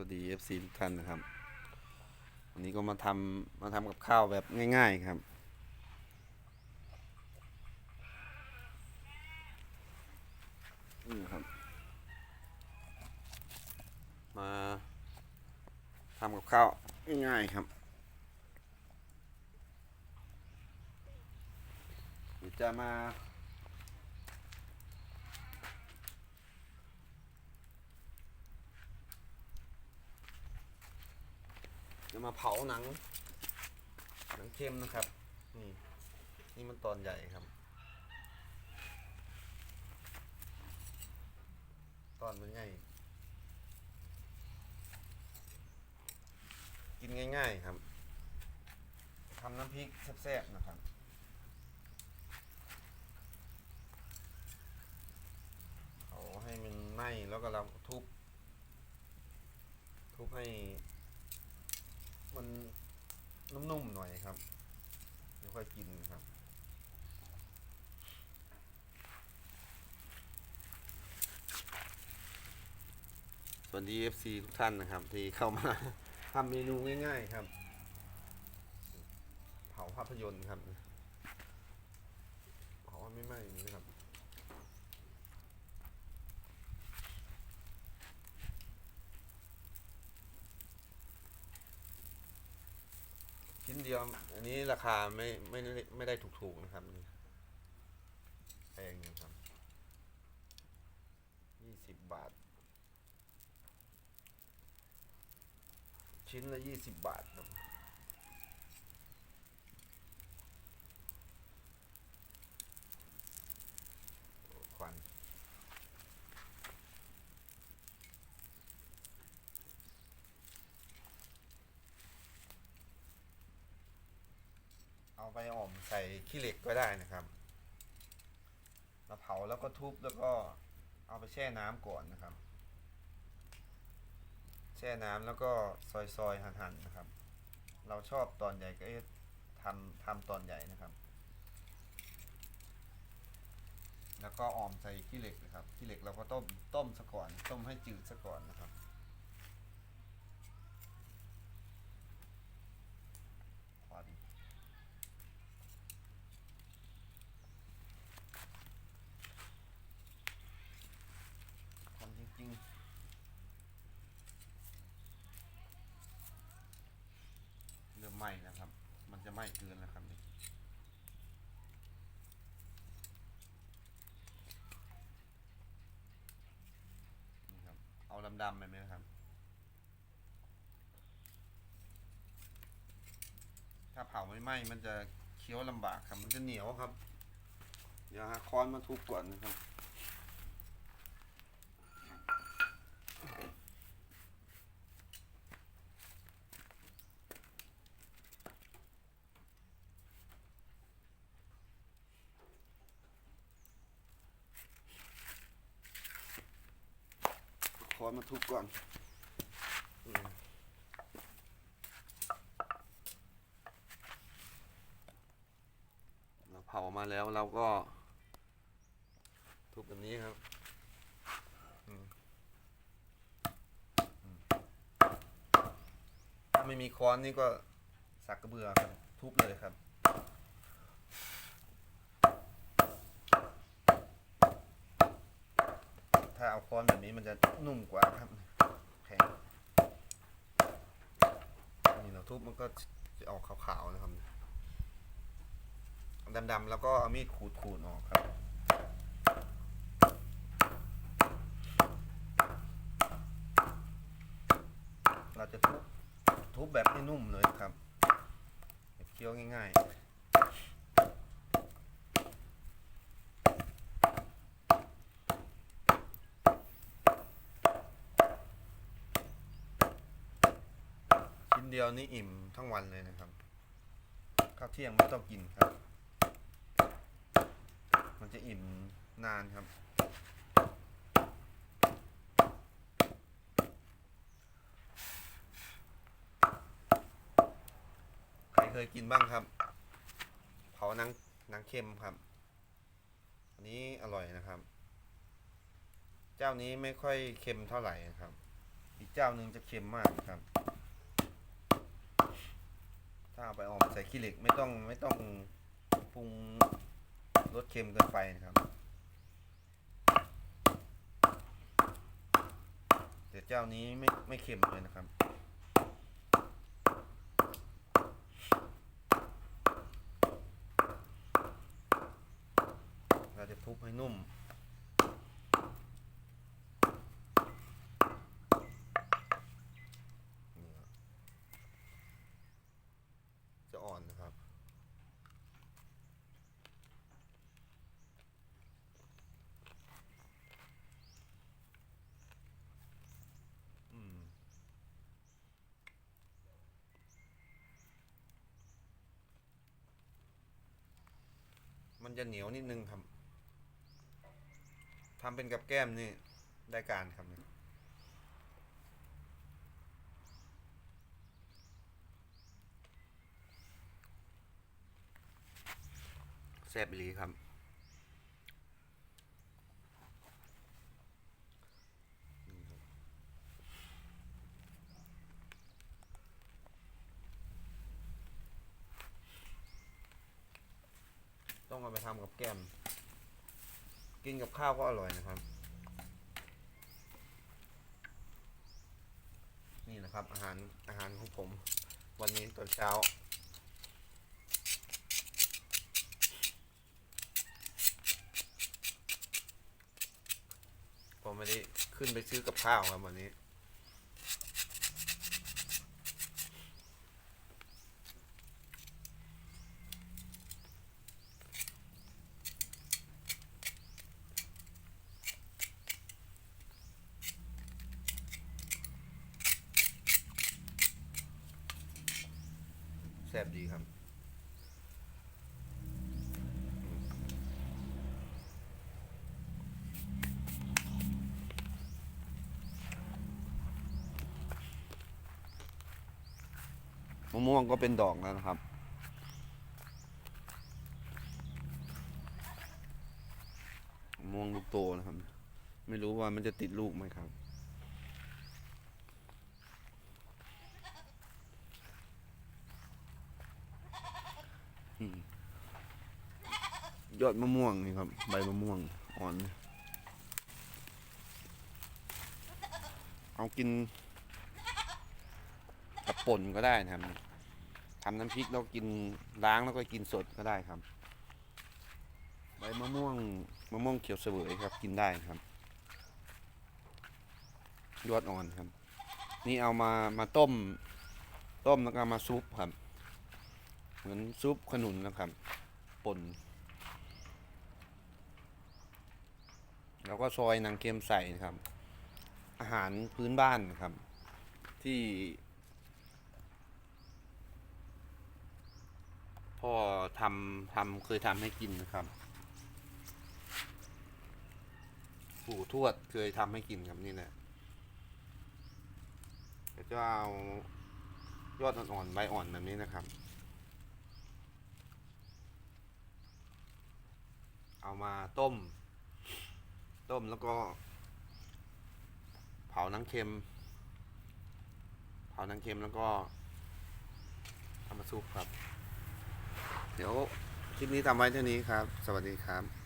วัสดี FC ทุกท่านนะครับ วันนี้ก็มาทำมาทำกับข้าวแบบง่าย ๆครับ นี่ครับ มาทำกับข้าวง่ายๆครับเดี๋ยวจะมา จะมาเผาหนัง หนังเค็มนะครับ นี่ นี่มันตอนใหญ่ครับ ตอนมันใหญ่กินง่าย ๆ ครับทำน้ำพริกแซ่บๆนะครับเอาให้มันไหม้แล้วก็เราทุบ ทุบให้ นุ่มๆหน่อยครับเดี๋ยวค่อยกินครับ สวัสดี FC ทุกท่านนะครับ ที่เข้ามาทำเมนูง่าย ๆครับ เผาภาพยนตร์ครับ เผาไม่ไหม้อย่างนี้ครับ ชิ้นเดียว อั นนี้ราคาไม่ไม่ได้ไม่ได้ถูกๆนะครับนี่แพงอยู่ครับยี่สิบบาท ชิ้นละยี่สิบบาทครับโอ้ควันเอา ไปอ่อมใส่ขี้เหล็กก็ได้นะครับเราเผาแล้วก็ทุบแล้วก็เอาไปแช่น้ำก่อนนะครับ แช่น้ำแล้วก็ซอยๆหั่นๆนะครับ เราชอบตอนใหญ่ก็ทำทำตอนใหญ่นะครับ แล้วก็ออมใส่ขี้เหล็กนะครับขี้เหล็กเราก็ต้มต้มซะก่อนต้มให้จืดซะก่อนนะครับควันควันจริงๆ เริ่มไหม้นะครับ มันจะไหม้เกินแล้วครับนี่นี่ครับเอาดำๆแบบนี้นะครับ ถ้าเผาไม่ไหม้มันจะเคี้ยวลำบากครับ มันจะเหนียวครับ เดี๋ยวหาค้อนมาทุบก่อนนะครับ อนมาทุบก่อนเราเผามาแล้วเราก็ ทุบแบบนี้ครับถ้าไม่มีค้อนนี่ก็สักกระเบือครับ ทุบเลยครับาเอาค้อนแบบนี้มันจะนุ่มกว่าครับแข็งนี่เราทุบมันก็จะออกขาวๆนะครับดำๆแล้วก็เอามีดขูดๆออกครับเราจะทุบทุบแบบให้นุ่มเลยครับเคี้ยวง่าย ๆ เดียวนี่อิ่มทั้งวันเลยนะครับ ข้าวเที่ยงไม่ต้องกินครับ มันจะอิ่มนานครับ ใครเคยกินบ้างครับ เผานังนังเค็มครับ อันนี้อร่อยนะครับ เจ้านี้ไม่ค่อยเค็มเท่าไหร่นะครับ อีกเจ้าหนึ่งจะเค็มมากครับ ถ้าเอาไปออมใส่ขี้เหล็กไม่ต้องไม่ต้องปรุงรสเค็มเกินไปนะครับแต่เจ้านี้ไม่ไม่เค็มเลยนะครับเราจะทุบให้นุ่ม นี่ครับจะอ่อนนะครับ อืม มัน จะเหนียวนิดนึงครับทำเป็นกับแก้มนี่ได้การครับนี่แซ่บอีหลีครับ ต้องเอาไปทำกับ แก้มกินกับข้าวก็อร่อยนะครับ นี่นะครับ อาหารอาหารของผม วันนี้ตอนเช้า ผมไม่ได้ขึ้นไปซื้อกับข้าวครับวันนี้ แซ่บดีครับมะม่วงก็เป็นดอกแล้วนะครับมะม่วงลูกโตนะครับ ไม่รู้ว่ามันจะติดลูกไหมครับ อืม ยอดมะม่วงนี่ครับ ใบมะม่วงอ่อน เอากินกับป่นก็ได้นะครับทำน้ำพริกแล้วกินล้างแล้วก็กินสดก็ได้ครับ ใบมะม่วงมะม่วงเขียวเสวยครับ กินได้ครับ ยอดอ่อนครับ นี่เอามามาต้ม ต้มแล้วก็มาซุปครับ เหมือนซุปขนุนนะครับป่น แล้วก็ซอยนางเค็มใส่นะครับ อาหารพื้นบ้านนะครับ ที่ พ่อทำทำเคยทำให้กินนะครับปู่ทวดเคยทำให้กินครับนี่แหละจะเอายอดอ่อนๆใบอ่อนแบบนี้นะครับ เอามาต้ม ต้มแล้วก็ เผาน้ำเค็ม เผาน้ำเค็มแล้วก็เอามาซุปครับ เดี๋ยวคลิปนี้ทำไว้เท่านี้ครับ สวัสดีครับ